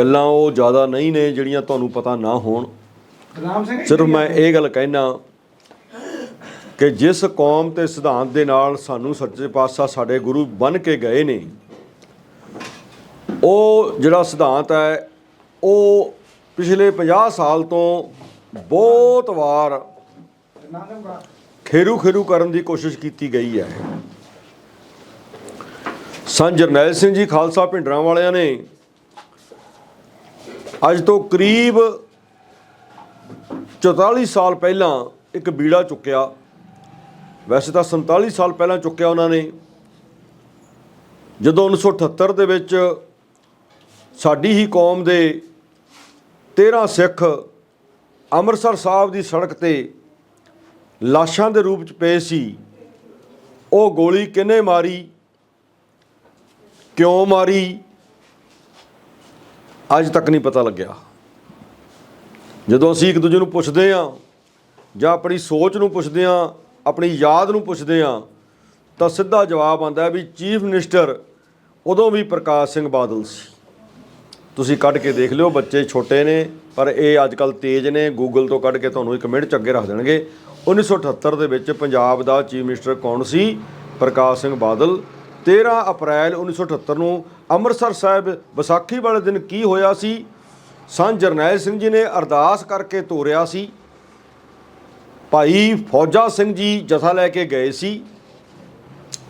ਗੱਲਾਂ ਉਹ ਜ਼ਿਆਦਾ ਨਹੀਂ ਨੇ ਜਿਹੜੀਆਂ ਤੁਹਾਨੂੰ ਪਤਾ ਨਾ ਹੋਣ। ਸਿੰਘ ਸਿਰਫ ਮੈਂ ਇਹ ਗੱਲ ਕਹਿਣਾ ਕਿ ਜਿਸ ਕੌਮ ਤੇ ਸਿਧਾਂਤ ਦੇ ਨਾਲ ਸਾਨੂੰ ਸੱਚੇ ਪਾਤਸ਼ਾਹ ਸਾਡੇ ਗੁਰੂ ਬਣ ਕੇ ਗਏ ਨੇ ਉਹ ਜਿਹੜਾ ਸਿਧਾਂਤ ਹੈ ਉਹ ਪਿਛਲੇ 50 ਸਾਲ ਤੋਂ ਬਹੁਤ ਵਾਰ ਖੇਰੂ ਖੇਰੂ ਕਰਨ ਦੀ ਕੋਸ਼ਿਸ਼ ਕੀਤੀ ਗਈ ਹੈ। ਸੰਤ ਜਰਨੈਲ ਸਿੰਘ ਜੀ ਖਾਲਸਾ ਭਿੰਡਰਾਂ ਵਾਲਿਆਂ ਨੇ ਅੱਜ ਤੋਂ ਕਰੀਬ 44 ਸਾਲ ਪਹਿਲਾਂ ਇੱਕ ਬੀੜਾ ਚੁੱਕਿਆ। ਵੈਸੇ ਤਾਂ 47 ਸਾਲ ਪਹਿਲਾਂ ਚੁੱਕਿਆ ਉਹਨਾਂ ਨੇ। ਜਦੋਂ 1978 ਦੇ ਵਿੱਚ ਸਾਡੀ ਹੀ ਕੌਮ ਦੇ 13 ਸਿੱਖ ਅੰਮ੍ਰਿਤਸਰ ਸਾਹਿਬ ਦੀ ਸੜਕ ਤੇ ਲਾਸ਼ਾਂ ਦੇ ਰੂਪ ਚ ਪਏ ਸੀ, ਉਹ ਗੋਲੀ ਕਿਹਨੇ ਮਾਰੀ, ਕਿਉਂ ਮਾਰੀ? ਅੱਜ ਤੱਕ ਨਹੀਂ ਪਤਾ ਲੱਗਿਆ। ਜਦੋਂ ਅਸੀਂ ਇੱਕ ਦੂਜੇ ਨੂੰ ਪੁੱਛਦੇ ਹਾਂ, ਜਾਂ ਆਪਣੀ ਸੋਚ ਨੂੰ ਪੁੱਛਦੇ ਹਾਂ, ਆਪਣੀ ਯਾਦ ਨੂੰ ਪੁੱਛਦੇ ਹਾਂ, ਤਾਂ ਸਿੱਧਾ ਜਵਾਬ ਆਉਂਦਾ ਵੀ ਚੀਫ ਮਿਨਿਸਟਰ ਉਦੋਂ ਵੀ ਪ੍ਰਕਾਸ਼ ਸਿੰਘ ਬਾਦਲ ਸੀ। ਤੁਸੀਂ ਕੱਢ ਕੇ ਦੇਖ ਲਿਓ, ਬੱਚੇ ਛੋਟੇ ਨੇ, ਪਰ ਇਹ ਅੱਜ ਕੱਲ ਤੇਜ਼ ਨੇ ਗੂਗਲ ਤੋਂ ਕੱਢ ਕੇ ਤੁਹਾਨੂੰ ਇੱਕ ਮਿੰਟ ਚ ਅੱਗੇ ਰੱਖ ਦੇਣਗੇ। 1978 ਦੇ ਵਿੱਚ ਪੰਜਾਬ ਦਾ ਚੀਫ ਮਿਨਿਸਟਰ ਕੌਣ ਸੀ? ਪ੍ਰਕਾਸ਼ ਸਿੰਘ ਬਾਦਲ। 13 ਅਪ੍ਰੈਲ 1978 ਨੂੰ ਅੰਮ੍ਰਿਤਸਰ ਸਾਹਿਬ ਵਿਸਾਖੀ ਵਾਲੇ ਦਿਨ ਕੀ ਹੋਇਆ ਸੀ? ਸੰਤ ਜਰਨੈਲ ਸਿੰਘ ਜੀ ਨੇ ਅਰਦਾਸ ਕਰਕੇ ਤੋਰਿਆ ਸੀ। ਭਾਈ ਫੌਜਾ ਸਿੰਘ ਜੀ ਜਥਾ ਲੈ ਕੇ ਗਏ ਸੀ।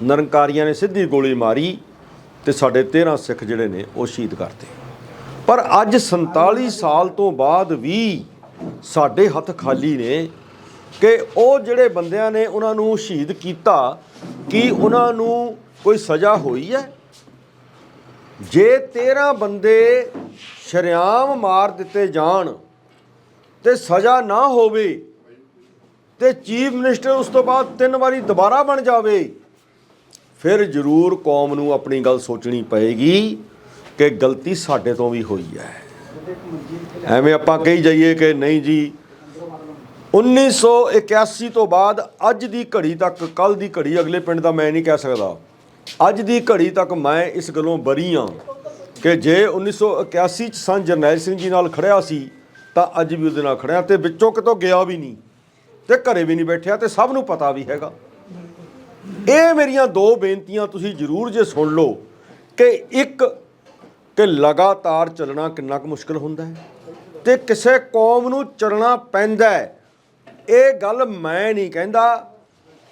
ਨਿਰੰਕਾਰੀਆਂ ਨੇ ਸਿੱਧੀ ਗੋਲੀ ਮਾਰੀ ਤੇ ਸਾਡੇ 13 ਸਿੱਖ ਜਿਹੜੇ ਨੇ ਉਹ ਸ਼ਹੀਦ ਕਰਤੇ। ਪਰ ਅੱਜ 47 ਸਾਲ ਤੋਂ ਬਾਅਦ ਵੀ ਸਾਡੇ ਹੱਥ ਖਾਲੀ ਨੇ ਕਿ ਉਹ ਜਿਹੜੇ ਬੰਦਿਆਂ ਨੇ ਉਹਨਾਂ ਨੂੰ ਸ਼ਹੀਦ ਕੀਤਾ, ਕੀ ਉਹਨਾਂ ਨੂੰ ਕੋਈ ਸਜ਼ਾ ਹੋਈ ਹੈ? ਜੇ 13 ਬੰਦੇ ਸ਼ਰਿਆਮ ਮਾਰ ਦਿੱਤੇ ਜਾਣ ਤੇ ਸਜ਼ਾ ਨਾ ਹੋਵੇ ਤੇ ਚੀਫ ਮਿਨਿਸਟਰ ਉਸ ਤੋਂ ਬਾਅਦ ਤਿੰਨ ਵਾਰੀ ਦੁਬਾਰਾ ਬਣ ਜਾਵੇ, ਫਿਰ ਜ਼ਰੂਰ ਕੌਮ ਨੂੰ ਆਪਣੀ ਗੱਲ ਸੋਚਣੀ ਪਏਗੀ ਕਿ ਗਲਤੀ ਸਾਡੇ ਤੋਂ ਵੀ ਹੋਈ ਹੈ। ਐਵੇਂ ਆਪਾਂ ਕਹੀ ਜਾਈਏ ਕਿ ਨਹੀਂ ਜੀ 1981 ਤੋਂ ਬਾਅਦ ਅੱਜ ਦੀ ਘੜੀ ਤੱਕ ਕੱਲ ਦੀ ਘੜੀ ਅਗਲੇ ਪਿੰਡ ਦਾ ਮੈਂ ਨਹੀਂ ਕਹਿ ਸਕਦਾ। ਅੱਜ ਦੀ ਘੜੀ ਤੱਕ ਮੈਂ ਇਸ ਗੱਲੋਂ ਬਰੀ ਹਾਂ ਕਿ ਜੇ 1981 ਚ ਸੰਤ ਜਰਨੈਲ ਸਿੰਘ ਜੀ ਨਾਲ ਖੜਿਆ ਸੀ, ਤਾਂ ਅੱਜ ਵੀ ਉਹਦੇ ਨਾਲ ਖੜਿਆ ਤੇ ਵਿੱਚੋਂ ਕਿਤੋਂ ਗਿਆ ਵੀ ਨਹੀਂ ਤੇ ਘਰੇ ਵੀ ਨਹੀਂ ਬੈਠਿਆ ਤੇ ਸਭ ਨੂੰ ਪਤਾ ਵੀ ਹੈਗਾ। ਇਹ ਮੇਰੀਆਂ ਦੋ ਬੇਨਤੀਆਂ ਤੁਸੀਂ ਜ਼ਰੂਰ ਜੇ ਸੁਣ ਲਓ ਕਿ ਇੱਕ, ਕਿ ਲਗਾਤਾਰ ਚੱਲਣਾ ਕਿੰਨਾ ਕੁ ਮੁਸ਼ਕਲ ਹੁੰਦਾ ਹੈ ਤੇ ਕਿਸੇ ਕੌਮ ਨੂੰ ਚੱਲਣਾ ਪੈਂਦਾ ਹੈ। ਇਹ ਗੱਲ ਮੈਂ ਨਹੀਂ ਕਹਿੰਦਾ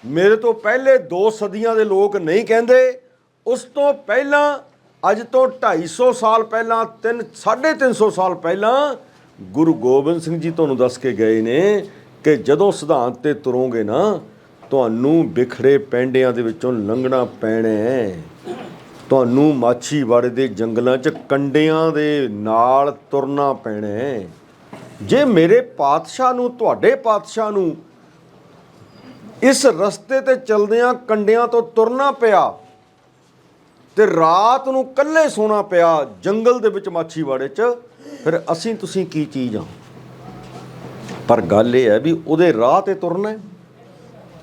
ਮੇਰੇ ਤੋਂ ਪਹਿਲੇ ਦੋ ਸਦੀਆਂ ਦੇ ਲੋਕ ਨਹੀਂ ਕਹਿੰਦੇ। ਉਸ ਤੋਂ ਪਹਿਲਾਂ, ਅੱਜ ਤੋਂ 250 ਸਾਲ ਪਹਿਲਾਂ 3 350 ਸਾਲ ਪਹਿਲਾਂ, ਗੁਰੂ ਗੋਬਿੰਦ ਸਿੰਘ ਜੀ ਤੁਹਾਨੂੰ ਦੱਸ ਕੇ ਗਏ ਨੇ ਕਿ ਜਦੋਂ ਸਿਧਾਂਤ ਤੇ ਤੁਰੋਗੇ ਨਾ, ਤੁਹਾਨੂੰ ਵਿਖੜੇ ਪੈਂਡਿਆਂ ਦੇ ਵਿੱਚੋਂ ਲੰਘਣਾ ਪੈਣਾ ਹੈ। ਤੁਹਾਨੂੰ ਮਾਛੀਵਾੜੇ ਦੇ ਜੰਗਲਾਂ 'ਚ ਕੰਡਿਆਂ ਦੇ ਨਾਲ ਤੁਰਨਾ ਪੈਣਾ ਹੈ। ਜੇ ਮੇਰੇ ਪਾਤਸ਼ਾਹ ਨੂੰ, ਤੁਹਾਡੇ ਪਾਤਸ਼ਾਹ ਨੂੰ ਇਸ ਰਸਤੇ ਤੇ ਚਲਦਿਆਂ ਕੰਡਿਆਂ ਤੋਂ ਤੁਰਨਾ ਪਿਆ ਤੇ ਰਾਤ ਨੂੰ ਇਕੱਲੇ ਸੋਣਾ ਪਿਆ ਜੰਗਲ ਦੇ ਵਿੱਚ ਮਾਛੀਵਾੜੇ 'ਚ, ਫਿਰ ਅਸੀਂ ਤੁਸੀਂ ਕੀ ਚੀਜ਼ ਆ? ਪਰ ਗੱਲ ਇਹ ਹੈ ਵੀ ਉਹਦੇ ਰਾਹ ਤੇ ਤੁਰਨਾ ਹੈ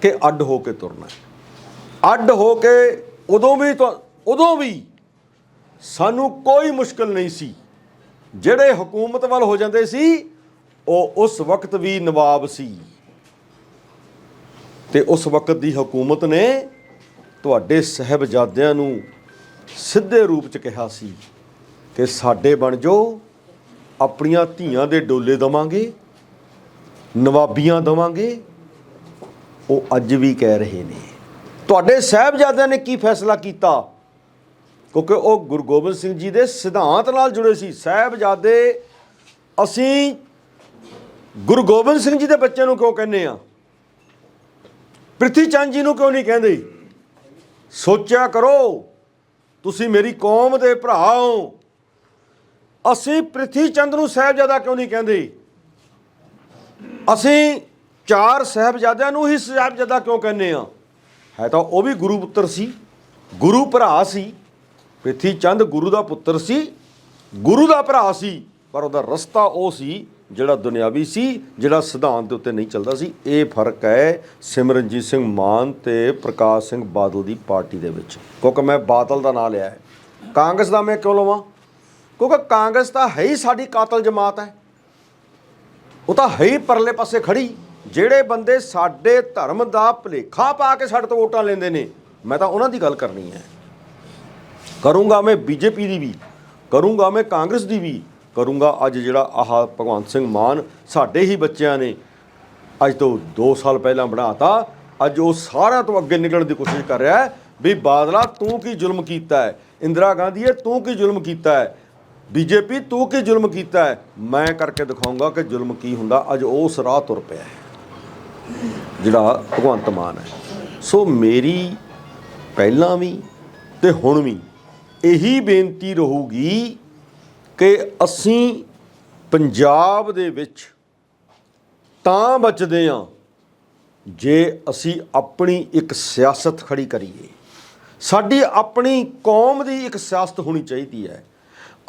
ਕਿ ਅੱਡ ਹੋ ਕੇ ਤੁਰਨਾ ਹੈ? ਅੱਡ ਹੋ ਕੇ ਉਦੋਂ ਵੀ ਉਦੋਂ ਵੀ ਸਾਨੂੰ ਕੋਈ ਮੁਸ਼ਕਲ ਨਹੀਂ ਸੀ। ਜਿਹੜੇ ਹਕੂਮਤ ਵੱਲ ਹੋ ਜਾਂਦੇ ਸੀ, ਉਹ ਉਸ ਵਕਤ ਵੀ ਨਵਾਬ ਸੀ। ਤੇ ਉਸ ਵਕਤ ਦੀ ਹਕੂਮਤ ਨੇ ਤੁਹਾਡੇ ਸਹਿਬਜ਼ਾਦਿਆਂ ਨੂੰ ਸਿੱਧੇ ਰੂਪ ਚ ਕਿਹਾ ਸੀ ਕਿ ਸਾਡੇ ਬਣ ਜੋ ਆਪਣੀਆਂ ਧੀਆਂ ਦੇ ਡੋਲੇ ਦਵਾਂਗੇ, ਨਵਾਬੀਆਂ ਦਵਾਂਗੇ। ਉਹ ਅੱਜ ਵੀ ਕਹਿ ਰਹੇ ਨੇ। ਤੁਹਾਡੇ ਸਾਹਿਬਜ਼ਾਦਿਆਂ ਨੇ ਕੀ ਫੈਸਲਾ ਕੀਤਾ? ਕਿਉਂਕਿ ਉਹ ਗੁਰੂ ਗੋਬਿੰਦ ਸਿੰਘ ਜੀ ਦੇ ਸਿਧਾਂਤ ਨਾਲ ਜੁੜੇ ਸੀ। ਸਾਹਿਬਜ਼ਾਦੇ ਅਸੀਂ ਗੁਰੂ ਗੋਬਿੰਦ ਸਿੰਘ ਜੀ ਦੇ ਬੱਚੇ ਨੂੰ ਕਿਉਂ ਕਹਿੰਦੇ ਆ ਪ੍ਰਿਥੀ ਚੰਦ ਜੀ ਨੂੰ ਕਿਉਂ ਨਹੀਂ ਕਹਿੰਦੇ? ਸੋਚਿਆ ਕਰੋ, ਤੁਸੀਂ ਮੇਰੀ ਕੌਮ ਦੇ ਭਰਾ ਹੋ। ਅਸੀਂ ਪ੍ਰਿਥੀ ਚੰਦ ਨੂੰ ਸਾਹਿਬਜ਼ਾਦਾ ਕਿਉਂ ਨਹੀਂ ਕਹਿੰਦੇ? ਅਸੀਂ ਚਾਰ ਸਾਹਿਬਜ਼ਾਦਿਆਂ ਨੂੰ ਹੀ ਸਾਹਿਬਜ਼ਾਦਾ ਕਿਉਂ ਕਹਿੰਦੇ ਆ ਹੈ ਤਾਂ ਉਹ ਵੀ ਗੁਰੂ ਪੁੱਤਰ ਸੀ, ਗੁਰੂ ਭਰਾ ਸੀ। ਪ੍ਰਿਥੀ ਚੰਦ ਗੁਰੂ ਦਾ ਪੁੱਤਰ ਸੀ, ਗੁਰੂ ਦਾ ਭਰਾ ਸੀ, ਪਰ ਉਹਦਾ ਰਸਤਾ ਉਹ ਸੀ ਜਿਹੜਾ ਦੁਨਿਆਵੀ ਸੀ, ਜਿਹੜਾ ਸਿਧਾਂਤ ਦੇ ਉੱਤੇ ਨਹੀਂ ਚੱਲਦਾ ਸੀ, ਇਹ ਫ਼ਰਕ ਹੈ ਸਿਮਰਨਜੀਤ ਸਿੰਘ ਮਾਨ ਤੇ ਪ੍ਰਕਾਸ਼ ਸਿੰਘ ਬਾਦਲ ਦੀ ਪਾਰਟੀ ਦੇ ਵਿੱਚ। ਕਿਉਂਕਿ ਮੈਂ ਬਾਦਲ ਦਾ ਨਾਂ ਲਿਆ ਹੈ। ਕਾਂਗਰਸ ਦਾ ਮੈਂ ਕਿਉਂ ਲਵਾਂ? ਕਿਉਂਕਿ ਕਾਂਗਰਸ ਤਾਂ ਹੈ ਹੀ ਸਾਡੀ ਕਾਤਲ ਜਮਾਤ ਹੈ। ਉਹ ਤਾਂ ਹੈ ਹੀ ਪਰਲੇ ਪਾਸੇ ਖੜੀ। ਜਿਹੜੇ ਬੰਦੇ ਸਾਡੇ ਧਰਮ ਦਾ ਭਲੇਖਾ ਪਾ ਕੇ ਸਾਡੇ ਤੋਂ ਵੋਟਾਂ ਲੈਂਦੇ ਨੇ, ਮੈਂ ਤਾਂ ਉਹਨਾਂ ਦੀ ਗੱਲ ਕਰਨੀ ਹੈ। ਕਰੂੰਗਾ ਮੈਂ ਬੀਜੇਪੀ ਦੀ ਵੀ, ਕਰੂੰਗਾ ਮੈਂ ਕਾਂਗਰਸ ਦੀ ਵੀ। ਕਰੂੰਗਾ। ਅੱਜ ਜਿਹੜਾ ਆਹ ਭਗਵੰਤ ਸਿੰਘ ਮਾਨ ਸਾਡੇ ਹੀ ਬੱਚਿਆਂ ਨੇ ਅੱਜ ਤੋਂ 2 ਸਾਲ ਪਹਿਲਾਂ ਬਣਾਤਾ। ਅੱਜ ਉਹ ਸਾਰਿਆਂ ਤੋਂ ਅੱਗੇ ਨਿਕਲਣ ਦੀ ਕੋਸ਼ਿਸ਼ ਕਰ ਰਿਹਾ ਹੈ ਵੀ ਬਾਦਲਾ, ਤੂੰ ਕੀ ਜ਼ੁਲਮ ਕੀਤਾ ਹੈ? ਇੰਦਰਾ ਗਾਂਧੀ ਗਾਂਧੀਏ ਤੂੰ ਕੀ ਜ਼ੁਲਮ ਕੀਤਾ ਹੈ? ਬੀਜੇਪੀ, ਤੂੰ ਕੀ ਜ਼ੁਲਮ ਕੀਤਾ ਹੈ? ਮੈਂ ਕਰਕੇ ਦਿਖਾਉਂਗਾ ਕਿ ਜ਼ੁਲਮ ਕੀ ਹੁੰਦਾ। ਅੱਜ ਉਸ ਰਾਹ ਤੁਰ ਪਿਆ ਹੈ। ਜਿਹੜਾ ਭਗਵੰਤ ਮਾਨ ਹੈ। ਸੋ ਮੇਰੀ ਪਹਿਲਾਂ ਵੀ ਤੇ ਹੁਣ ਵੀ ਇਹੀ ਬੇਨਤੀ ਰਹੂਗੀ ਕਿ ਅਸੀਂ ਪੰਜਾਬ ਦੇ ਵਿੱਚ ਤਾਂ ਬਚਦੇ ਹਾਂ ਜੇ ਅਸੀਂ ਆਪਣੀ ਇੱਕ ਸਿਆਸਤ ਖੜੀ ਕਰੀਏ। ਸਾਡੀ ਆਪਣੀ ਕੌਮ ਦੀ ਇੱਕ ਸਿਆਸਤ ਹੋਣੀ ਚਾਹੀਦੀ ਹੈ।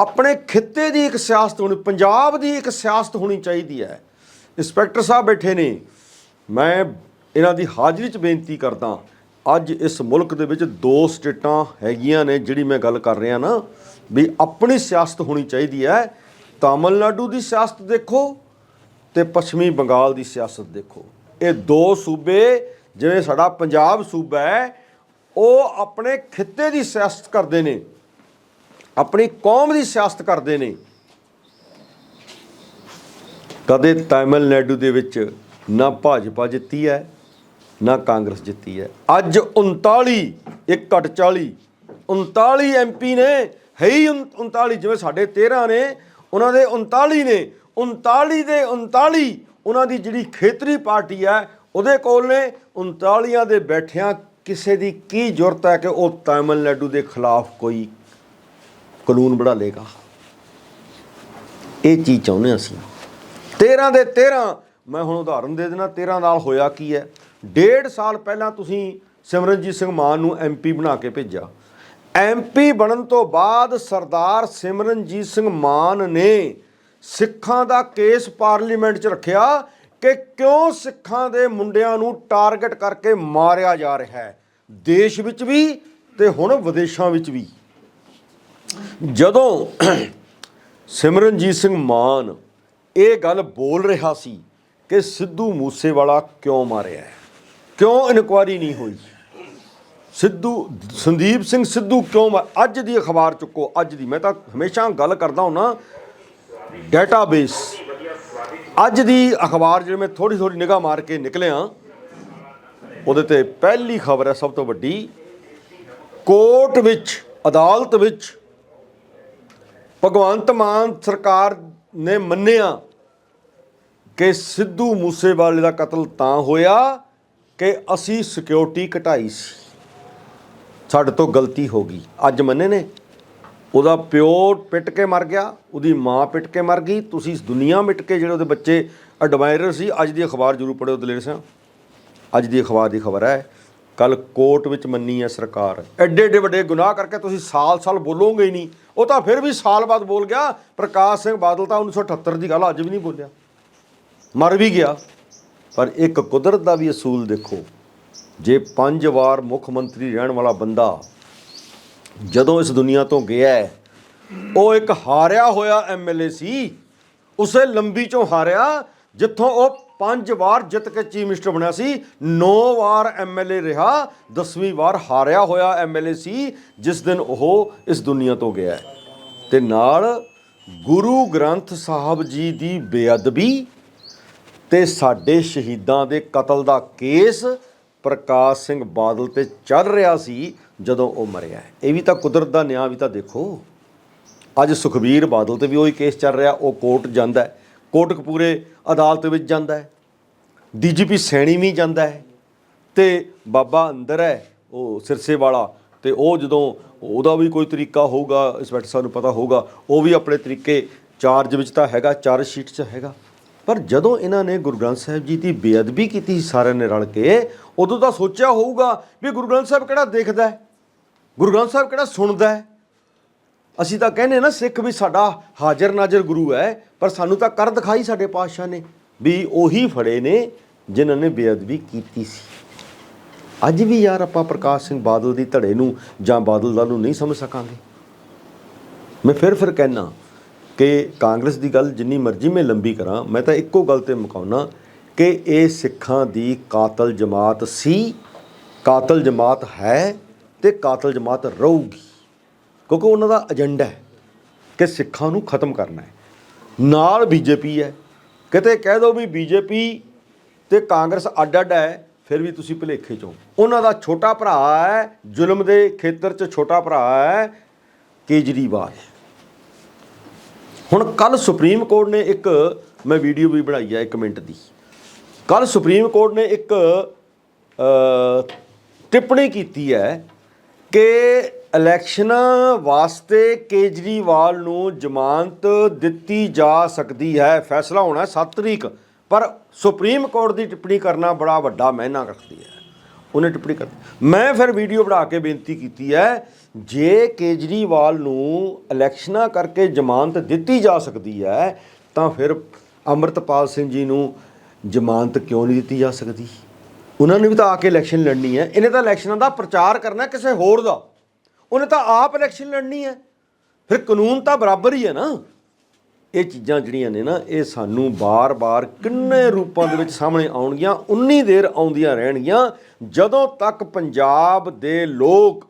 ਆਪਣੇ ਖਿੱਤੇ ਦੀ ਇੱਕ ਸਿਆਸਤ ਹੋਣੀ, ਪੰਜਾਬ ਦੀ ਇੱਕ ਸਿਆਸਤ ਹੋਣੀ ਚਾਹੀਦੀ ਹੈ। ਇੰਸਪੈਕਟਰ ਸਾਹਿਬ ਬੈਠੇ ਨੇ। ਮੈਂ ਇਹਨਾਂ ਦੀ ਹਾਜ਼ਰੀ 'ਚ ਬੇਨਤੀ ਕਰਦਾ, ਅੱਜ ਇਸ ਮੁਲਕ ਦੇ ਵਿੱਚ ਦੋ ਸਟੇਟਾਂ ਹੈਗੀਆਂ ਨੇ ਜਿਹੜੀ ਮੈਂ ਗੱਲ ਕਰ ਰਿਹਾ ਨਾ। ਵੀ ਆਪਣੀ ਸਿਆਸਤ ਹੋਣੀ ਚਾਹੀਦੀ ਹੈ। ਤਾਮਿਲਨਾਡੂ ਦੀ ਸਿਆਸਤ ਦੇਖੋ ਤੇ ਪੱਛਮੀ ਬੰਗਾਲ ਦੀ ਸਿਆਸਤ ਦੇਖੋ। ਇਹ ਦੋ ਸੂਬੇ, ਜਿਵੇਂ ਸਾਡਾ ਪੰਜਾਬ ਸੂਬਾ ਹੈ, ਉਹ ਆਪਣੇ ਖਿੱਤੇ ਦੀ ਸਿਆਸਤ ਕਰਦੇ ਨੇ। ਆਪਣੀ ਕੌਮ ਦੀ ਸਿਆਸਤ ਕਰਦੇ ਨੇ। ਕਦੇ ਤਾਮਿਲਨਾਡੂ ਦੇ ਵਿੱਚ ਨਾ ਭਾਜਪਾ ਜਿੱਤੀ ਹੈ, ਨਾ ਕਾਂਗਰਸ ਜਿੱਤੀ ਹੈ। ਅੱਜ 39 ਇੱਕ ਘੱਟ 40 39 ਐਮਪੀ ਨੇ ਹੈ ਹੀ ਉਨ- 39 ਜਿਵੇਂ ਸਾਡੇ 13 ਨੇ, ਉਹਨਾਂ ਦੇ 39 ਨੇ। 39 ਦੇ 39 ਉਹਨਾਂ ਦੀ ਜਿਹੜੀ ਖੇਤਰੀ ਪਾਰਟੀ ਹੈ, ਉਹਦੇ ਕੋਲ ਨੇ। 39 ਦੇ ਬੈਠਿਆਂ ਕਿਸੇ ਦੀ ਕੀ ਜ਼ਰੂਰਤ ਹੈ ਕਿ ਉਹ ਤਾਮਿਲਨਾਡੂ ਦੇ ਖਿਲਾਫ ਕੋਈ ਕਾਨੂੰਨ ਬਣਾ ਲੇਗਾ ਇਹ ਚੀਜ਼ ਚਾਹੁੰਦੇ ਹਾਂ ਅਸੀਂ। 13 ਦੇ 13 ਮੈਂ ਹੁਣ ਉਦਾਹਰਨ ਦੇ ਦੇਣਾ 13 ਨਾਲ ਹੋਇਆ ਕੀ ਹੈ? ਡੇਢ ਸਾਲ ਪਹਿਲਾਂ ਤੁਸੀਂ ਸਿਮਰਨਜੀਤ ਸਿੰਘ ਮਾਨ ਨੂੰ ਐਮਪੀ ਬਣਾ ਕੇ ਭੇਜਿਆ। ਐਮਪੀ ਬਣਨ ਤੋਂ ਬਾਅਦ ਸਰਦਾਰ ਸਿਮਰਨਜੀਤ ਸਿੰਘ ਮਾਨ ਨੇ ਸਿੱਖਾਂ ਦਾ ਕੇਸ ਪਾਰਲੀਮੈਂਟ 'ਚ ਰੱਖਿਆ ਕਿ ਕਿਉਂ ਸਿੱਖਾਂ ਦੇ ਮੁੰਡਿਆਂ ਨੂੰ ਟਾਰਗੇਟ ਕਰਕੇ ਮਾਰਿਆ ਜਾ ਰਿਹਾ ਹੈ। ਦੇਸ਼ ਵਿੱਚ ਵੀ ਤੇ ਹੁਣ ਵਿਦੇਸ਼ਾਂ ਵਿੱਚ ਵੀ। ਜਦੋਂ ਸਿਮਰਨਜੀਤ ਸਿੰਘ ਮਾਨ ਇਹ ਗੱਲ ਬੋਲ ਰਿਹਾ ਸੀ ਕਿ ਸਿੱਧੂ ਮੂਸੇਵਾਲਾ ਕਿਉਂ ਮਾਰਿਆ ਕਿਉਂ ਇਨਕੁਆਰੀ ਨਹੀਂ ਹੋਈ? ਸਿੱਧੂ, ਸੰਦੀਪ ਸਿੰਘ ਸਿੱਧੂ ਕਿਉਂ ਅੱਜ ਦੀ ਅਖਬਾਰ ਚੁੱਕੋ, ਅੱਜ ਦੀ। ਮੈਂ ਤਾਂ ਹਮੇਸ਼ਾ ਗੱਲ ਕਰਦਾ ਹੁੰਨਾ ਡਾਟਾਬੇਸ ਅੱਜ ਦੀ ਅਖਬਾਰ ਜਿਹੜੇ ਮੈਂ ਥੋੜੀ ਥੋੜੀ ਨਿਗਾਹ ਮਾਰ ਕੇ ਨਿਕਲਿਆ, ਉਹਦੇ ਤੇ ਪਹਿਲੀ ਖਬਰ ਹੈ ਸਭ ਤੋਂ ਵੱਡੀ। ਕੋਰਟ ਵਿੱਚ, ਅਦਾਲਤ ਵਿੱਚ, ਭਗਵੰਤ ਮਾਨ ਸਰਕਾਰ ਨੇ ਮੰਨਿਆ ਕਿ ਸਿੱਧੂ ਮੂਸੇਵਾਲੇ ਦਾ ਕਤਲ ਤਾਂ ਹੋਇਆ ਕਿ ਅਸੀਂ ਸਿਕਿਉਰਿਟੀ ਘਟਾਈ ਸੀ। ਸਾਡੇ ਤੋਂ ਗਲਤੀ ਹੋ ਗਈ। ਅੱਜ ਮੰਨੇ ਨੇ, ਉਹਦਾ ਪਿਓ ਪਿੱਟ ਕੇ ਮਰ ਗਿਆ, ਉਹਦੀ ਮਾਂ ਪਿੱਟ ਕੇ ਮਰ ਗਈ, ਤੁਸੀਂ ਇਸ ਦੁਨੀਆ ਮਿਟ ਕੇ ਜਿਹੜੇ ਉਹਦੇ ਬੱਚੇ ਐਡਮਾਇਰਰ ਸੀ, ਅੱਜ ਦੀ ਅਖਬਾਰ ਜ਼ਰੂਰ ਪੜ੍ਹਿਓ ਦਲੇਰ ਸਿੰਘ ਅੱਜ ਦੀ ਅਖਬਾਰ ਦੀ ਖਬਰ ਹੈ ਕੱਲ ਕੋਰਟ ਵਿੱਚ ਮੰਨੀ ਹੈ ਸਰਕਾਰ। ਐਡੇ ਐਡੇ ਵੱਡੇ ਗੁਨਾਹ ਕਰਕੇ ਤੁਸੀਂ ਸਾਲ-ਸਾਲ ਬੋਲੋਗੇ ਹੀ ਨਹੀਂ। ਉਹ ਤਾਂ ਫਿਰ ਵੀ ਸਾਲ ਬਾਅਦ ਬੋਲ ਗਿਆ, ਪ੍ਰਕਾਸ਼ ਸਿੰਘ ਬਾਦਲ ਤਾਂ 1978 ਦੀ ਗੱਲ ਅੱਜ ਵੀ ਨਹੀਂ ਬੋਲਿਆ। ਮਰ ਵੀ ਗਿਆ, ਪਰ ਇੱਕ ਕੁਦਰਤ ਦਾ ਵੀ ਅਸੂਲ ਦੇਖੋ। ਜੇ ਪੰਜ ਵਾਰ ਮੁੱਖ ਮੰਤਰੀ ਰਹਿਣ ਵਾਲਾ ਬੰਦਾ ਜਦੋਂ ਇਸ ਦੁਨੀਆ ਤੋਂ ਗਿਆ ਉਹ ਇੱਕ ਹਾਰਿਆ ਹੋਇਆ ਐਮਐਲਏ ਸੀ, ਉਸੇ ਲੰਬੀ ਚੋਂ ਹਾਰਿਆ ਜਿੱਥੋਂ ਉਹ ਪੰਜ ਵਾਰ ਜਿੱਤ ਕੇ ਚੀਫ ਮਿਨਿਸਟਰ ਬਣਿਆ ਸੀ 9 ਵਾਰ ਐਮਐਲਏ ਰਿਹਾ 10ਵੀਂ ਵਾਰ ਹਾਰਿਆ ਹੋਇਆ ਐਮਐਲਏ ਸੀ, ਜਿਸ ਦਿਨ ਉਹ ਇਸ ਦੁਨੀਆ ਤੋਂ ਗਿਆ ਹੈ। ਤੇ ਨਾਲ ਗੁਰੂ ਗ੍ਰੰਥ ਸਾਹਿਬ ਜੀ ਦੀ ਬੇਅਦਬੀ ਤੇ ਸਾਡੇ ਸ਼ਹੀਦਾਂ ਦੇ ਕਤਲ ਦਾ ਕੇਸ ਪ੍ਰਕਾਸ਼ ਸਿੰਘ ਬਾਦਲ ਤੇ ਚੱਲ ਰਿਹਾ ਸੀ ਜਦੋਂ ਉਹ ਮਰਿਆ ਇਹ ਵੀ ਤਾਂ ਕੁਦਰਤ ਦਾ ਨਿਆਂ ਵੀ ਤਾਂ ਦੇਖੋ। ਅੱਜ ਸੁਖਬੀਰ ਬਾਦਲ ਤੇ ਵੀ ਉਹੀ ਕੇਸ ਚੱਲ ਰਿਹਾ, ਉਹ ਕੋਰਟ ਜਾਂਦਾ ਹੈ। ਕੋਟਕਪੂਰੇ ਅਦਾਲਤ ਵਿੱਚ ਜਾਂਦਾ ਹੈ। ਡੀਜੀਪੀ ਸੈਣੀ ਵੀ ਜਾਂਦਾ ਹੈ। ਤੇ ਬਾਬਾ ਅੰਦਰ ਹੈ, ਉਹ ਸਿਰਸੇ ਵਾਲਾ। ਤੇ ਉਹ ਜਦੋਂ ਉਹਦਾ ਵੀ ਕੋਈ ਤਰੀਕਾ ਹੋਊਗਾ, ਇੰਸਪੈਕਟਰ ਸਾਹਿਬ ਨੂੰ ਪਤਾ ਹੋਊਗਾ, ਉਹ ਵੀ ਆਪਣੇ ਤਰੀਕੇ ਚਾਰਜ ਵਿੱਚ ਤਾਂ ਹੈਗਾ, ਚਾਰਜ ਸ਼ੀਟ 'ਚ ਹੈਗਾ। ਪਰ ਜਦੋਂ ਇਹਨਾਂ ਨੇ ਗੁਰੂ ਗ੍ਰੰਥ ਸਾਹਿਬ ਜੀ ਦੀ ਬੇਅਦਬੀ ਕੀਤੀ ਸੀ ਸਾਰਿਆਂ ਨੇ ਰਲ ਕੇ, ਉਦੋਂ ਤਾਂ ਸੋਚਿਆ ਹੋਊਗਾ ਵੀ ਗੁਰੂ ਗ੍ਰੰਥ ਸਾਹਿਬ ਕਿਹੜਾ ਦੇਖਦਾ ਹੈ? ਗੁਰੂ ਗ੍ਰੰਥ ਸਾਹਿਬ ਕਿਹੜਾ ਸੁਣਦਾ ਹੈ? ਅਸੀਂ ਤਾਂ ਕਹਿੰਦੇ ਨਾ, ਸਿੱਖ ਵੀ ਸਾਡਾ ਹਾਜ਼ਰ ਨਾਜ਼ਰ ਗੁਰੂ ਹੈ, ਪਰ ਸਾਨੂੰ ਤਾਂ ਕਰ ਦਿਖਾਈ ਸਾਡੇ ਪਾਤਸ਼ਾਹ ਨੇ ਵੀ ਉਹੀ ਫੜੇ ਨੇ ਜਿਨ੍ਹਾਂ ਨੇ ਬੇਅਦਬੀ ਕੀਤੀ ਸੀ। ਅੱਜ ਵੀ ਯਾਰ ਆਪਾਂ ਪ੍ਰਕਾਸ਼ ਸਿੰਘ ਬਾਦਲ ਦੀ ਧੜੇ ਨੂੰ ਜਾਂ ਬਾਦਲ ਦਾ ਨੂੰ ਨਹੀਂ ਸਮਝ ਸਕਾਂਗੇ। ਮੈਂ ਫਿਰ ਫਿਰ ਕਹਿਣਾ ਕਿ ਕਾਂਗਰਸ ਦੀ ਗੱਲ ਜਿੰਨੀ ਮਰਜ਼ੀ ਮੈਂ ਲੰਬੀ ਕਰਾਂ, ਮੈਂ ਤਾਂ ਇੱਕੋ ਗੱਲ ਤੇ ਮੁਕਾਉਣਾ ਕਿ ਇਹ ਸਿੱਖਾਂ ਦੀ ਕਾਤਲ ਜਮਾਤ ਸੀ, ਕਾਤਲ ਜਮਾਤ ਹੈ ਤੇ ਕਾਤਲ ਜਮਾਤ ਰਹੂਗੀ। ਕਿਉਂਕਿ ਉਹਨਾਂ ਦਾ ਏਜੰਡਾ ਹੈ ਕਿ ਸਿੱਖਾਂ ਨੂੰ ਖਤਮ ਕਰਨਾ ਹੈ। ਨਾਲ ਬੀਜੇਪੀ ਹੈ। ਕਿਤੇ ਕਹਿ ਦੋ ਵੀ ਬੀਜੇਪੀ ਤੇ ਕਾਂਗਰਸ ਅੱਡ ਅੱਡ ਹੈ, ਫਿਰ ਵੀ ਤੁਸੀਂ ਭੁਲੇਖੇ ਚੋਂ ਉਹਨਾਂ ਦਾ ਛੋਟਾ ਭਰਾ ਹੈ, ਜ਼ੁਲਮ ਦੇ ਖੇਤਰ 'ਚ ਛੋਟਾ ਭਰਾ ਹੈ, ਕੇਜਰੀਵਾਲ। ਹੁਣ ਕੱਲ ਸੁਪਰੀਮ ਕੋਰਟ ਨੇ ਇੱਕ, ਮੈਂ ਵੀਡੀਓ ਵੀ ਬਣਾਈ ਹੈ 1 ਮਿੰਟ ਦੀ। ਕੱਲ ਸੁਪਰੀਮ ਕੋਰਟ ਨੇ ਇੱਕ ਟਿੱਪਣੀ ਕੀਤੀ ਹੈ ਕਿ ਇਲੈਕਸ਼ਨਾਂ ਵਾਸਤੇ ਕੇਜਰੀਵਾਲ ਨੂੰ ਜ਼ਮਾਨਤ ਦਿੱਤੀ ਜਾ ਸਕਦੀ ਹੈ। ਫੈਸਲਾ ਹੋਣਾ 7 ਤਰੀਕ, ਪਰ ਸੁਪਰੀਮ ਕੋਰਟ ਦੀ ਟਿੱਪਣੀ ਕਰਨਾ ਬੜਾ ਵੱਡਾ ਮਹਿਨਾ ਰੱਖਦੀ ਹੈ। ਉਹਨੇ ਟਿੱਪਣੀ ਕਰ ਮੈਂ ਫਿਰ ਵੀਡੀਓ ਬਣਾ ਕੇ ਬੇਨਤੀ ਕੀਤੀ ਹੈ, ਜੇ ਕੇਜਰੀਵਾਲ ਨੂੰ ਇਲੈਕਸ਼ਨਾਂ ਕਰਕੇ ਜ਼ਮਾਨਤ ਦਿੱਤੀ ਜਾ ਸਕਦੀ ਹੈ, ਤਾਂ ਫਿਰ ਅੰਮ੍ਰਿਤਪਾਲ ਸਿੰਘ ਜੀ ਨੂੰ ਜ਼ਮਾਨਤ ਕਿਉਂ ਨਹੀਂ ਦਿੱਤੀ ਜਾ ਸਕਦੀ? ਉਹਨਾਂ ਨੇ ਵੀ ਤਾਂ ਆ ਕੇ ਇਲੈਕਸ਼ਨ ਲੜਨੀ ਹੈ। ਇਹਨੇ ਤਾਂ ਇਲੈਕਸ਼ਨਾਂ ਦਾ ਪ੍ਰਚਾਰ ਕਰਨਾ ਕਿਸੇ ਹੋਰ ਦਾ। ਉਹਨੇ ਤਾਂ ਆਪ ਇਲੈਕਸ਼ਨ ਲੜਨੀ ਹੈ। ਫਿਰ ਕਾਨੂੰਨ ਤਾਂ ਬਰਾਬਰ ਹੀ ਹੈ ਨਾ। ਇਹ ਚੀਜ਼ਾਂ ਜਿਹੜੀਆਂ ਨੇ ਨਾ, ਇਹ ਸਾਨੂੰ ਬਾਰ-ਬਾਰ ਕਿੰਨੇ ਰੂਪਾਂ ਦੇ ਵਿੱਚ ਸਾਹਮਣੇ ਆਉਣਗੀਆਂ, ਉਨੀ ਦੇਰ ਆਉਂਦੀਆਂ ਰਹਿਣਗੀਆਂ, ਜਦੋਂ ਤੱਕ ਪੰਜਾਬ ਦੇ ਲੋਕ,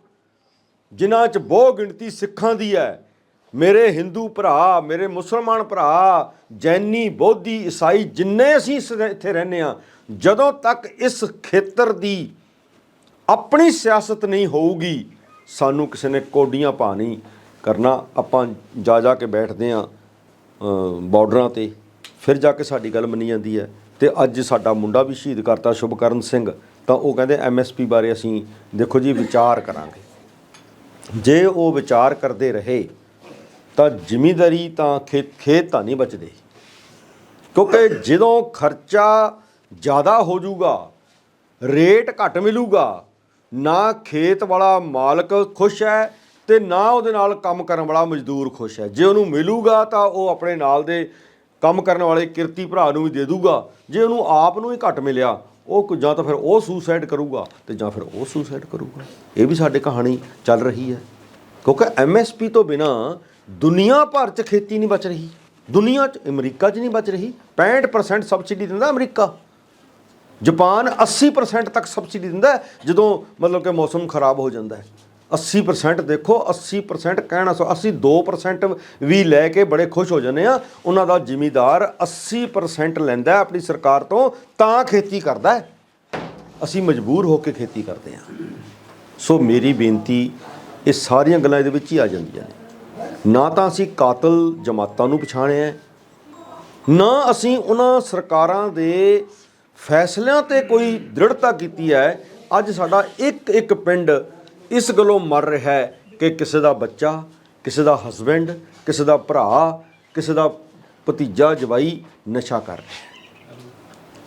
ਜਿਨ੍ਹਾਂ 'ਚ ਬਹੁ ਗਿਣਤੀ ਸਿੱਖਾਂ ਦੀ ਹੈ, ਮੇਰੇ ਹਿੰਦੂ ਭਰਾ, ਮੇਰੇ ਮੁਸਲਮਾਨ ਭਰਾ, ਜੈਨੀ, ਬੋਧੀ, ਈਸਾਈ, ਜਿੰਨੇ ਅਸੀਂ ਇਸ ਇੱਥੇ ਰਹਿੰਦੇ ਆ ਜਦੋਂ ਤੱਕ ਇਸ ਖੇਤਰ ਦੀ ਆਪਣੀ ਸਿਆਸਤ ਨਹੀਂ ਹੋਊਗੀ, ਸਾਨੂੰ ਕਿਸੇ ਨੇ ਕੋਡੀਆਂ ਪਾ ਨਹੀਂ ਕਰਨਾ, ਆਪਾਂ ਜਾ ਜਾ ਕੇ ਬੈਠਦੇ ਆ ਬਾਰਡਰਾਂ ਤੇ ਫਿਰ ਜਾ ਕੇ ਸਾਡੀ ਗੱਲ ਮੰਨੀ ਜਾਂਦੀ ਹੈ। ਤੇ ਅੱਜ ਸਾਡਾ ਮੁੰਡਾ ਵੀ ਸ਼ਹੀਦ ਕਰਤਾ ਸ਼ੁਭਕਰਨ ਸਿੰਘ। ਤਾਂ ਉਹ ਕਹਿੰਦੇ ਐਮਐਸਪੀ ਬਾਰੇ ਅਸੀਂ ਦੇਖੋ ਜੀ ਵਿਚਾਰ ਕਰਾਂਗੇ। ਜੇ ਉਹ ਵਿਚਾਰ ਕਰਦੇ ਰਹੇ, ਤਾਂ ਜ਼ਿਮੀਂਦਾਰੀ ਤਾਂ ਖੇਤ ਖੇਤ ਤਾਂ ਨਹੀਂ ਬਚਦੇ। ਕਿਉਂਕਿ ਜਦੋਂ ਖਰਚਾ ਜ਼ਿਆਦਾ ਹੋ ਜਾਊਗਾ, ਰੇਟ ਘੱਟ ਮਿਲੂਗਾ, ਨਾ ਖੇਤ ਵਾਲਾ ਮਾਲਕ ਖੁਸ਼ ਹੈ ਤੇ ਨਾ ਉਹਦੇ ਨਾਲ ਕੰਮ ਕਰਨ ਵਾਲਾ ਮਜ਼ਦੂਰ ਖੁਸ਼ ਹੈ। ਜੇ ਉਹਨੂੰ ਮਿਲੂਗਾ ਤਾਂ ਉਹ ਆਪਣੇ ਨਾਲ ਦੇ ਕੰਮ ਕਰਨ ਵਾਲੇ ਕਿਰਤੀ ਭਰਾ ਨੂੰ ਵੀ ਦੇ ਦੂਗਾ। ਜੇ ਉਹਨੂੰ ਆਪ ਨੂੰ ਹੀ ਘੱਟ ਮਿਲਿਆ, ਉਹ ਕੁ- ਜਾਂ ਤਾਂ ਫਿਰ ਉਹ ਸੁਸਾਈਡ ਕਰੂਗਾ ਤੇ ਜਾਂ ਫਿਰ ਉਹ ਸੁਸਾਈਡ ਕਰੂਗਾ। ਇਹ ਵੀ ਸਾਡੇ ਕਹਾਣੀ ਚੱਲ ਰਹੀ ਹੈ। ਕਿਉਂਕਿ ਐਮਐਸਪੀ ਤੋਂ ਬਿਨਾ ਦੁਨੀਆ ਭਰ 'ਚ ਖੇਤੀ ਨਹੀਂ ਬਚ ਰਹੀ। ਦੁਨੀਆ 'ਚ ਅਮਰੀਕਾ 'ਚ ਨਹੀਂ ਬਚ ਰਹੀ। 65% ਸਬਸਿਡੀ ਦਿੰਦਾ ਅਮਰੀਕਾ। ਜਾਪਾਨ 80% ਤੱਕ ਸਬਸਿਡੀ ਦਿੰਦਾ ਜਦੋਂ ਮਤਲਬ ਕਿ ਮੌਸਮ ਖਰਾਬ ਹੋ ਜਾਂਦਾ ਹੈ। 80% ਦੇਖੋ 80% ਕਹਿਣਾ ਸੋ, ਅਸੀਂ 2% ਵੀ ਲੈ ਕੇ ਬੜੇ ਖੁਸ਼ ਹੋ ਜਾਂਦੇ ਆ। ਉਹਨਾਂ ਦਾ ਜ਼ਿਮੀਦਾਰ 80% ਲੈਂਦਾ ਆਪਣੀ ਸਰਕਾਰ ਤੋਂ, ਤਾਂ ਖੇਤੀ ਕਰਦਾ ਅਸੀਂ ਮਜਬੂਰ ਹੋ ਕੇ ਖੇਤੀ ਕਰਦੇ ਆ ਸੋ ਮੇਰੀ ਬੇਨਤੀ, ਇਹ ਸਾਰੀਆਂ ਗੱਲਾਂ ਇਹਦੇ ਵਿੱਚ ਹੀ ਆ ਜਾਂਦੀਆਂ ਨੇ। ਨਾ ਤਾਂ ਅਸੀਂ ਕਾਤਲ ਜਮਾਤਾਂ ਨੂੰ ਪਛਾਣਿਆ ਨਾ ਅਸੀਂ ਉਹਨਾਂ ਸਰਕਾਰਾਂ ਦੇ ਫੈਸਲਿਆਂ ਤੇ ਕੋਈ ਦ੍ਰਿੜਤਾ ਕੀਤੀ ਹੈ। ਅੱਜ ਸਾਡਾ ਇੱਕ ਇੱਕ ਪਿੰਡ ਇਸ ਗੱਲੋਂ ਮਰ ਰਿਹਾ ਹੈ ਕਿ ਕਿਸੇ ਦਾ ਬੱਚਾ, ਕਿਸੇ ਦਾ ਹਸਬੈਂਡ ਕਿਸੇ ਦਾ ਭਰਾ, ਕਿਸੇ ਦਾ ਭਤੀਜਾ, ਜਵਾਈ ਨਸ਼ਾ ਕਰ ਰਿਹਾ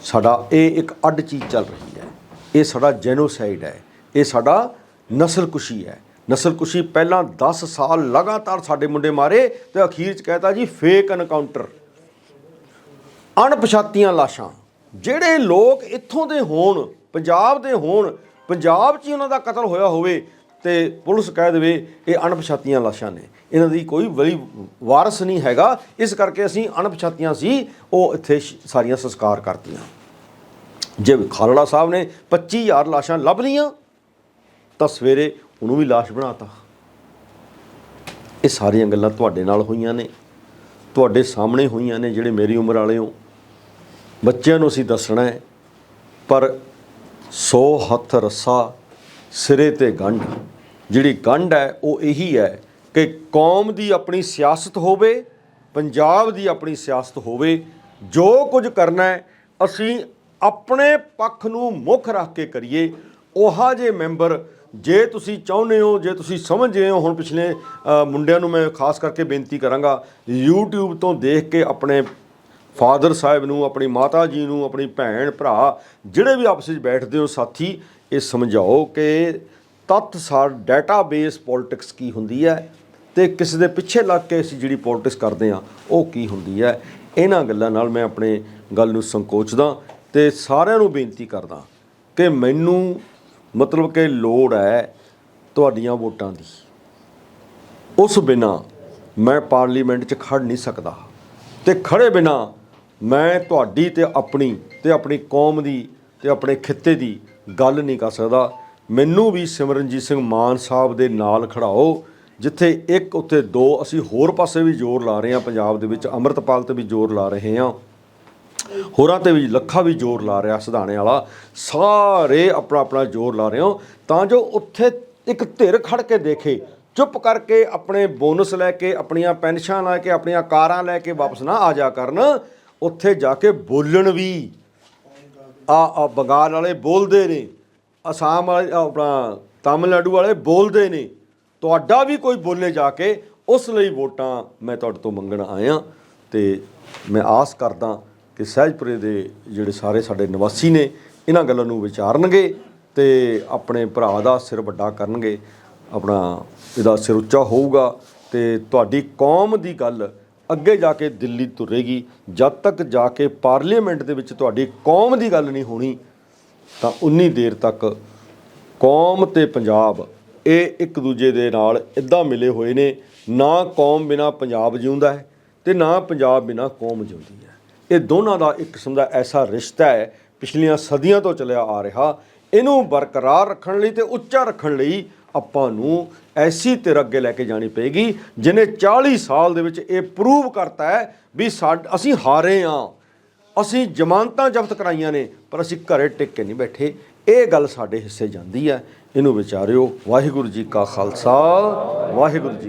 ਸਾਡਾ ਇਹ ਇੱਕ ਅੱਡ ਚੀਜ਼ ਚੱਲ ਰਹੀ ਹੈ। ਇਹ ਸਾਡਾ ਜੈਨੋਸਾਈਡ ਹੈ। ਇਹ ਸਾਡਾ ਨਸਲਕੁਸ਼ੀ ਹੈ। ਨਸਲਕੁਸ਼ੀ ਪਹਿਲਾਂ 10 ਸਾਲ ਲਗਾਤਾਰ ਸਾਡੇ ਮੁੰਡੇ ਮਾਰੇ ਤੇ ਅਖੀਰ ਚ ਕਹਿਤਾ ਜੀ ਫੇਕ ਐਨਕਾਊਂਟਰ ਅਣਪਛਾਤੀਆਂ ਲਾਸ਼ਾਂ। ਜਿਹੜੇ ਲੋਕ ਇੱਥੋਂ ਦੇ ਹੋਣ, ਪੰਜਾਬ ਦੇ ਹੋਣ ਪੰਜਾਬ 'ਚ ਹੀ ਉਹਨਾਂ ਦਾ ਕਤਲ ਹੋਇਆ ਹੋਵੇ ਤੇ ਪੁਲਿਸ ਕਹਿ ਦੇਵੇ ਇਹ ਅਣਪਛਾਤੀਆਂ ਲਾਸ਼ਾਂ ਨੇ। ਇਹਨਾਂ ਦੀ ਕੋਈ ਵਲੀ ਵਾਰਸ ਨਹੀਂ ਹੈਗਾ। ਇਸ ਕਰਕੇ ਅਸੀਂ ਅਣਪਛਾਤੀਆਂ ਸੀ, ਉਹ ਇੱਥੇ ਸਾਰੀਆਂ ਸੰਸਕਾਰ ਕਰਤੀਆਂ। ਜੇ ਖਾਲੜਾ ਸਾਹਿਬ ਨੇ 25000 ਲਾਸ਼ਾਂ ਲੱਭ ਲਈਆਂ, ਤਾਂ ਸਵੇਰੇ ਉਹਨੂੰ ਵੀ ਲਾਸ਼ ਬਣਾਤਾ। ਇਹ ਸਾਰੀਆਂ ਗੱਲਾਂ ਤੁਹਾਡੇ ਨਾਲ ਹੋਈਆਂ ਨੇ। ਤੁਹਾਡੇ ਸਾਹਮਣੇ ਹੋਈਆਂ ਨੇ ਜਿਹੜੇ ਮੇਰੀ ਉਮਰ ਵਾਲੇ ਹੋ ਬੱਚਿਆਂ ਨੂੰ ਅਸੀਂ ਦੱਸਣਾ ਹੈ, ਪਰ 100 ਹੱਥ ਰੱਸਾ ਸਿਰੇ ਤੇ ਗੰਢ। ਜਿਹੜੀ ਗੰਢ ਹੈ, ਉਹ ਇਹੀ ਹੈ ਕਿ ਕੌਮ ਦੀ ਆਪਣੀ ਸਿਆਸਤ ਹੋਵੇ, ਪੰਜਾਬ ਦੀ ਆਪਣੀ ਸਿਆਸਤ ਹੋਵੇ, ਜੋ ਕੁਝ ਕਰਨਾ ਹੈ, ਅਸੀਂ ਆਪਣੇ ਪੱਖ ਨੂੰ ਮੁੱਖ ਰੱਖ ਕੇ ਕਰੀਏ। ਉਹਾ ਜੇ ਮੈਂਬਰ, ਜੇ ਤੁਸੀਂ ਚਾਹੁੰਦੇ ਹੋ, ਜੇ ਤੁਸੀਂ ਸਮਝ ਰਹੇ ਹੋ, ਹੁਣ ਪਿਛਲੇ ਮੁੰਡਿਆਂ ਨੂੰ ਮੈਂ ਖਾਸ ਕਰਕੇ ਬੇਨਤੀ ਕਰਾਂਗਾ, YouTube ਤੋਂ ਦੇਖ ਕੇ ਆਪਣੇ ਫਾਦਰ ਸਾਹਿਬ ਨੂੰ, ਆਪਣੀ ਮਾਤਾ ਜੀ ਨੂੰ, ਆਪਣੀ ਭੈਣ, ਭਰਾ, ਜਿਹੜੇ ਵੀ ਆਪਸ ਵਿੱਚ ਬੈਠਦੇ ਹੋ, ਸਾਥੀ, ਇਹ ਸਮਝਾਓ ਕਿ ਤੱਤ ਸਾਰ ਡਾਟਾਬੇਸ ਪੋਲਿਟਿਕਸ ਕੀ ਹੁੰਦੀ ਹੈ ਤੇ ਕਿਸੇ ਦੇ ਪਿੱਛੇ ਲੱਗ ਕੇ ਅਸੀਂ ਜਿਹੜੀ ਪੋਲਿਟਿਕਸ ਕਰਦੇ ਆ ਉਹ ਕੀ ਹੁੰਦੀ ਹੈ? ਇਹਨਾਂ ਗੱਲਾਂ ਨਾਲ ਮੈਂ ਆਪਣੇ ਗੱਲ ਨੂੰ ਸੰਕੋਚਦਾ ਤੇ ਸਾਰਿਆਂ ਨੂੰ ਬੇਨਤੀ ਕਰਦਾ ਕਿ ਮੈਨੂੰ ਮਤਲਬ ਕਿ ਲੋੜ ਹੈ ਤੁਹਾਡੀਆਂ ਵੋਟਾਂ ਦੀ। ਉਸ ਬਿਨਾ ਮੈਂ ਪਾਰਲੀਮੈਂਟ 'ਚ ਖੜ ਨਹੀਂ ਸਕਦਾ ਤੇ ਖੜੇ ਬਿਨਾ ਮੈਂ ਤੁਹਾਡੀ ਤੇ ਆਪਣੀ ਤੇ ਆਪਣੀ ਕੌਮ ਦੀ ਤੇ ਆਪਣੇ ਖਿੱਤੇ ਦੀ ਗੱਲ ਨਹੀਂ ਕਰ ਸਕਦਾ। ਮੈਨੂੰ ਵੀ ਸਿਮਰਨਜੀਤ ਸਿੰਘ ਮਾਨ ਸਾਹਿਬ ਦੇ ਨਾਲ ਖੜਾਓ, ਜਿੱਥੇ ਇੱਕ ਉੱਤੇ ਦੋ ਅਸੀਂ ਹੋਰ ਪਾਸੇ ਵੀ ਜ਼ੋਰ ਲਾ ਰਹੇ ਹਾਂ। ਪੰਜਾਬ ਦੇ ਵਿੱਚ ਅੰਮ੍ਰਿਤਪਾਲ ਤੇ ਵੀ ਜ਼ੋਰ ਲਾ ਰਹੇ ਹਾਂ। ਹੋਰਾਂ ਤੇ ਵੀ ਲੱਖਾਂ ਵੀ ਜ਼ੋਰ ਲਾ ਰਿਹਾ ਸਿਧਾਣੇ ਵਾਲਾ। ਸਾਰੇ ਆਪਣਾ ਆਪਣਾ ਜ਼ੋਰ ਲਾ ਰਹੇ ਹੋ। ਤਾਂ ਜੋ ਉੱਥੇ ਇੱਕ ਧਿਰ ਖੜ ਕੇ ਦੇਖੇ, ਚੁੱਪ ਕਰਕੇ ਆਪਣੇ ਬੋਨਸ ਲੈ ਕੇ, ਆਪਣੀਆਂ ਪੈਨਸ਼ਨ ਲੈ ਕੇ, ਆਪਣੀਆਂ ਕਾਰਾਂ ਲੈ ਕੇ ਵਾਪਸ ਨਾ ਆ ਜਾ ਕਰਨ। ਉੱਥੇ ਜਾ ਕੇ ਬੋਲਣ ਵੀ। ਆ ਆ ਬੰਗਾਲ ਵਾਲੇ ਬੋਲਦੇ ਨੇ। ਅਸਾਮ ਵਾਲੇ ਆਪਣਾ ਤਾਮਿਲਨਾਡੂ ਵਾਲੇ ਬੋਲਦੇ ਨੇ। ਤੁਹਾਡਾ ਵੀ ਕੋਈ ਬੋਲੇ ਜਾ ਕੇ, ਉਸ ਲਈ ਵੋਟਾਂ ਮੈਂ ਤੁਹਾਡੇ ਤੋਂ ਮੰਗਣ ਆਇਆ। ਤੇ ਮੈਂ ਆਸ ਕਰਦਾ ਕਿ ਸਹਿਜਪੁਰੇ ਦੇ ਜਿਹੜੇ ਸਾਰੇ ਸਾਡੇ ਨਿਵਾਸੀ ਨੇ, ਇਹਨਾਂ ਗੱਲਾਂ ਨੂੰ ਵਿਚਾਰਨਗੇ ਤੇ ਆਪਣੇ ਭਰਾ ਦਾ ਸਿਰ ਵੱਡਾ ਕਰਨਗੇ। ਆਪਣਾ ਇਹਦਾ ਸਿਰ ਉੱਚਾ ਹੋਊਗਾ। ਤੇ ਤੁਹਾਡੀ ਕੌਮ ਦੀ ਗੱਲ ਅੱਗੇ ਜਾ ਕੇ ਦਿੱਲੀ ਤੁਰੇਗੀ। ਜਦ ਤੱਕ ਜਾ ਕੇ ਪਾਰਲੀਮੈਂਟ ਦੇ ਵਿੱਚ ਤੁਹਾਡੀ ਕੌਮ ਦੀ ਗੱਲ ਨਹੀਂ ਹੋਣੀ, ਤਾਂ ਉਨੀ ਦੇਰ ਤੱਕ ਕੌਮ ਤੇ ਪੰਜਾਬ, ਇਹ ਇੱਕ ਦੂਜੇ ਦੇ ਨਾਲ ਇਦਾਂ ਮਿਲੇ ਹੋਏ ਨੇ, ਨਾ ਕੌਮ ਬਿਨਾ ਪੰਜਾਬ ਜਿਉਂਦਾ ਹੈ ਤੇ ਨਾ ਪੰਜਾਬ ਬਿਨਾ ਕੌਮ ਜਿਉਂਦੀ ਹੈ। ਇਹ ਦੋਨਾਂ ਦਾ ਇੱਕ ਕਿਸਮ ਦਾ ਐਸਾ ਰਿਸ਼ਤਾ ਹੈ, ਪਿਛਲੀਆਂ ਸਦੀਆਂ ਤੋਂ ਚੱਲਿਆ ਆ ਰਿਹਾ। ਇਹਨੂੰ ਬਰਕਰਾਰ ਰੱਖਣ ਲਈ ਤੇ ਉੱਚਾ ਰੱਖਣ ਲਈ ਆਪਾਂ ਨੂੰ ਐਸੀ ਧਿਰ ਅੱਗੇ ਲੈ ਕੇ ਜਾਣੀ ਪਏਗੀ ਜਿਨੇ 40 ਸਾਲ ਦੇ ਵਿੱਚ ਇਹ ਪ੍ਰੂਵ ਕਰਤਾ ਹੈ ਵੀ ਸਾਡ, ਅਸੀਂ ਹਾਰੇ ਹਾਂ। ਅਸੀਂ ਜ਼ਮਾਨਤਾਂ ਜ਼ਬਤ ਕਰਾਈਆਂ ਨੇ, ਪਰ ਅਸੀਂ ਘਰੇ ਟਿਕ ਕੇ ਨਹੀਂ ਬੈਠੇ। ਇਹ ਗੱਲ ਸਾਡੇ ਹਿੱਸੇ ਜਾਂਦੀ ਹੈ। ਇਹਨੂੰ ਵਿਚਾਰਿਓ, ਵਾਹਿਗੁਰੂ ਜੀ ਕਾ ਖਾਲਸਾ, ਵਾਹਿਗੁਰੂ ਜੀ